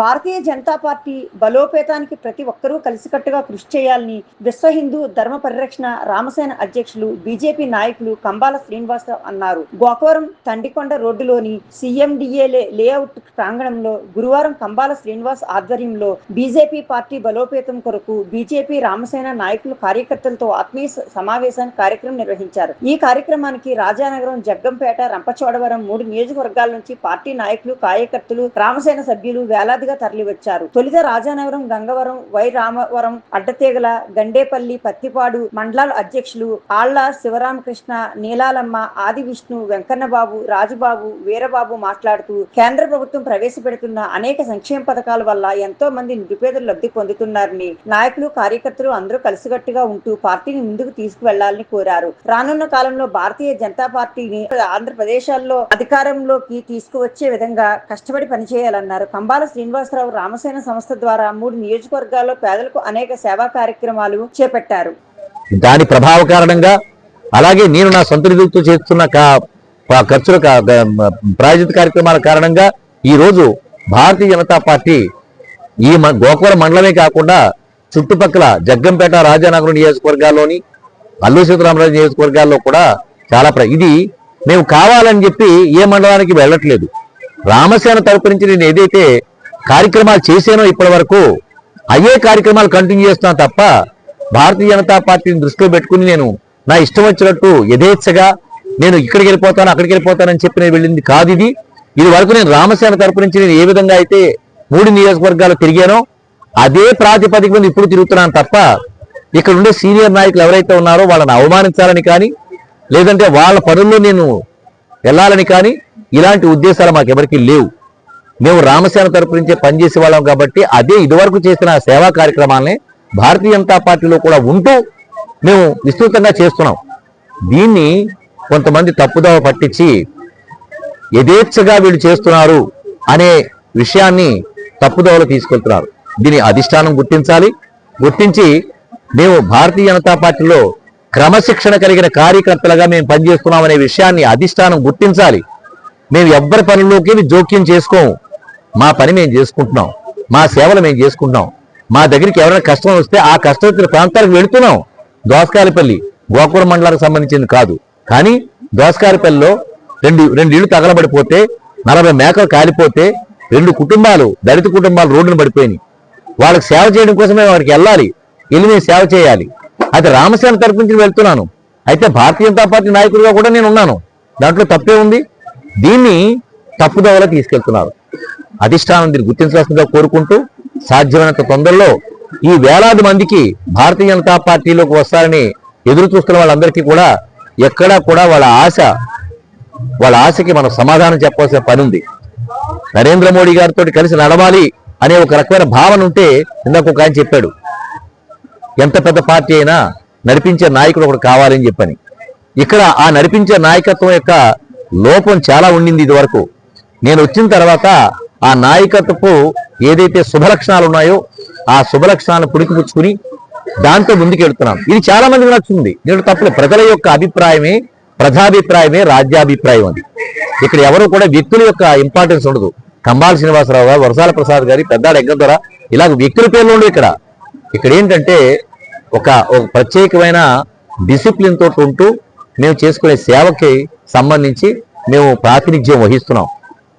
Bharatiya Janata party బలోపేతానికి ప్రతి ఒక్కరూ కలిసికట్టుగా కృషి చేయాలని విశ్వ హిందూ ధర్మ పరిరక్షణ రామసేన అధ్యక్షులు బీజేపీ నాయకులు కంబాల శ్రీనివాసరావు అన్నారు. గోకవరం తండికొండ రోడ్డులోని సీఎండిఏ లేఅవుట్ ప్రాంగణంలో గురువారం కంబాల శ్రీనివాస్ ఆధ్వర్యంలో బీజేపీ పార్టీ బలోపేతం కొరకు బీజేపీ రామసేన నాయకులు కార్యకర్తలతో ఆత్మీయ సమావేశాన్ని కార్యక్రమం నిర్వహించారు. ఈ కార్యక్రమానికి రాజానగరం జగ్గంపేట రంపచోడవరం మూడు నియోజకవర్గాల నుంచి పార్టీ నాయకులు కార్యకర్తలు రామసేన సభ్యులు వేలాదిగా తరలివచ్చారు. తొలిత రాజానగరం గంగవరం వై రామవరం అడ్డతీగల గండేపల్లి పత్తిపాడు మండలాల అధ్యక్షులు ఆళ్ళ శివరామకృష్ణ నీలాలమ్మ ఆది విష్ణు వెంకన్నబాబు రాజుబాబు వీరబాబు మాట్లాడుతూ కేంద్ర ప్రభుత్వం ప్రవేశపెడుతున్న అనేక సంక్షేమ పథకాల వల్ల ఎంతో మంది నిరుపేదలు లబ్ధి పొందుతున్నారని నాయకులు కార్యకర్తలు అందరూ కలిసికట్టుగా ఉంటూ పార్టీని ముందుకు తీసుకువెళ్ళాలని కోరారు. రానున్న కాలంలో భారతీయ జనతా పార్టీని ఆంధ్రప్రదేశాల్లో అధికారంలోకి తీసుకువచ్చే విధంగా కష్టపడి పనిచేయాలన్నారు. కంబాల శ్రీనివాసరావు రామసేన సంస్థ ద్వారా మూడు నియోజకవర్గాల్లో పేదలకు అనేక సేవా కార్యక్రమాలు చేపట్టారు. దాని ప్రభావ కారణంగా అలాగే నేను నా సొంత నిధులతో చేస్తున్న ఖర్చుల ప్రాయోజిత కార్యక్రమాల కారణంగా ఈ రోజు భారతీయ జనతా పార్టీ ఈ మ- గోకవరం మండలమే కాకుండా చుట్టుపక్కల జగ్గంపేట రాజానగరం నియోజకవర్గాల్లోని అల్లు సీతారామరాజు నియోజకవర్గాల్లో కూడా చాలా ప్ర- ఇది మేము కావాలని చెప్పి ఏ మండలానికి వెళ్ళట్లేదు. రామసేన తరపు నుంచి నేను ఏదైతే కార్యక్రమాలు చేశానో ఇప్పటి వరకు అయ్యే కార్యక్రమాలు కంటిన్యూ చేస్తున్నా తప్ప భారతీయ జనతా పార్టీని దృష్టిలో పెట్టుకుని నేను నా ఇష్టం వచ్చినట్టు యథేచ్ఛగా నేను ఇక్కడికి వెళ్ళిపోతాను అక్కడికి వెళ్ళిపోతానని చెప్పి నేను వెళ్ళింది కాదు ఇది. ఇది వరకు నేను రామసేన తరపు నుంచి నేను ఏ విధంగా అయితే మూడు నియోజకవర్గాలు తిరిగానో అదే ప్రాతిపదిక మీద ఇప్పుడు తిరుగుతున్నాను తప్ప ఇక్కడ ఉండే సీనియర్ నాయకులు ఎవరైతే ఉన్నారో వాళ్ళని అవమానించాలని కానీ లేదంటే వాళ్ళ పనుల్లో నేను వెళ్ళాలని కానీ ఇలాంటి ఉద్దేశాలు మాకెవరికీ లేవు. మేము రామసేన తరపు నుంచే పనిచేసే వాళ్ళం కాబట్టి అదే ఇదివరకు చేసిన సేవా కార్యక్రమాలని భారతీయ జనతా పార్టీలో కూడా ఉంటూ మేము విస్తృతంగా చేస్తున్నాం. దీన్ని కొంతమంది తప్పుదోవ పట్టించి యథేచ్ఛగా వీళ్ళు చేస్తున్నారు అనే విషయాన్ని తప్పుదోవలో తీసుకెళ్తున్నారు. దీని అధిష్టానం గుర్తించాలి. గుర్తించి మేము భారతీయ జనతా పార్టీలో క్రమశిక్షణ కలిగిన కార్యకర్తలుగా మేము పనిచేస్తున్నామనే విషయాన్ని అధిష్టానం గుర్తించాలి. మేము ఎవ్వరి పనుల్లోకి జోక్యం చేసుకోము. మా పని మేము చేసుకుంటున్నాం. మా సేవలు మేము చేసుకుంటున్నాం. మా దగ్గరికి ఎవరైనా కష్టం వస్తే ఆ కష్టం వచ్చిన ప్రాంతాలకు వెళుతున్నాం. దోసకాయలపల్లి గోకుర మండలానికి సంబంధించింది కాదు. కానీ దోసకాయలపల్లిలో రెండు రెండు ఇళ్ళు తగలబడిపోతే నలభై మేకలు కాలిపోతే రెండు కుటుంబాలు దళిత కుటుంబాలు రోడ్డున పడిపోయినాయి. వాళ్ళకి సేవ చేయడం కోసమే వాడికి వెళ్ళాలి. వెళ్ళి మేము సేవ చేయాలి. అయితే రామసేన తరపు నుంచి వెళ్తున్నాను. అయితే భారతీయ జనతా పార్టీ నాయకుడిగా కూడా నేను ఉన్నాను. దాంట్లో తప్పే ఉంది. దీన్ని తప్పుదోవలో తీసుకెళ్తున్నారు. అధిష్టానం దీన్ని గుర్తించాల్సిందిగా కోరుకుంటూ సాధ్యమైనంత తొందరలో ఈ వేలాది మందికి భారతీయ జనతా పార్టీలోకి వస్తారని ఎదురు చూస్తున్న వాళ్ళందరికీ కూడా ఎక్కడా కూడా వాళ్ళ ఆశ వాళ్ళ ఆశకి మనం సమాధానం చెప్పాల్సిన పని ఉంది. నరేంద్ర మోడీ గారితో కలిసి నడవాలి అనే ఒక రకమైన భావన ఉంటే ఇందాక ఒక ఆయన చెప్పాడు ఎంత పెద్ద పార్టీ అయినా నడిపించే నాయకుడు ఒకడు కావాలని చెప్పని. ఇక్కడ ఆ నడిపించే నాయకత్వం యొక్క లోపం చాలా ఉండింది ఇది వరకు నేను వచ్చిన తర్వాత ఆ నాయకత్వపు ఏదైతే శుభలక్షణాలు ఉన్నాయో ఆ శుభలక్షణాలను పుడికిపుచ్చుకుని దాంతో ముందుకెళ్తున్నాం. ఇది చాలా మందికి నచ్చుతుంది. నేను తప్పలేదు. ప్రజల యొక్క అభిప్రాయమే ప్రజాభిప్రాయమే రాజ్యాభిప్రాయం అది. ఇక్కడ ఎవరు కూడా వ్యక్తుల యొక్క ఇంపార్టెన్స్ ఉండదు. కంబాల శ్రీనివాసరావు గారు వరసాల ప్రసాద్ గారి పెద్దాడ ఎగ్గదొర ఇలాగ వ్యక్తుల పేర్లు ఉండవు ఇక్కడ. ఇక్కడ ఏంటంటే ఒక ఒక ప్రత్యేకమైన డిసిప్లిన్ తోటి ఉంటూ మేము చేసుకునే సేవకి సంబంధించి మేము ప్రాతినిధ్యం వహిస్తున్నాం.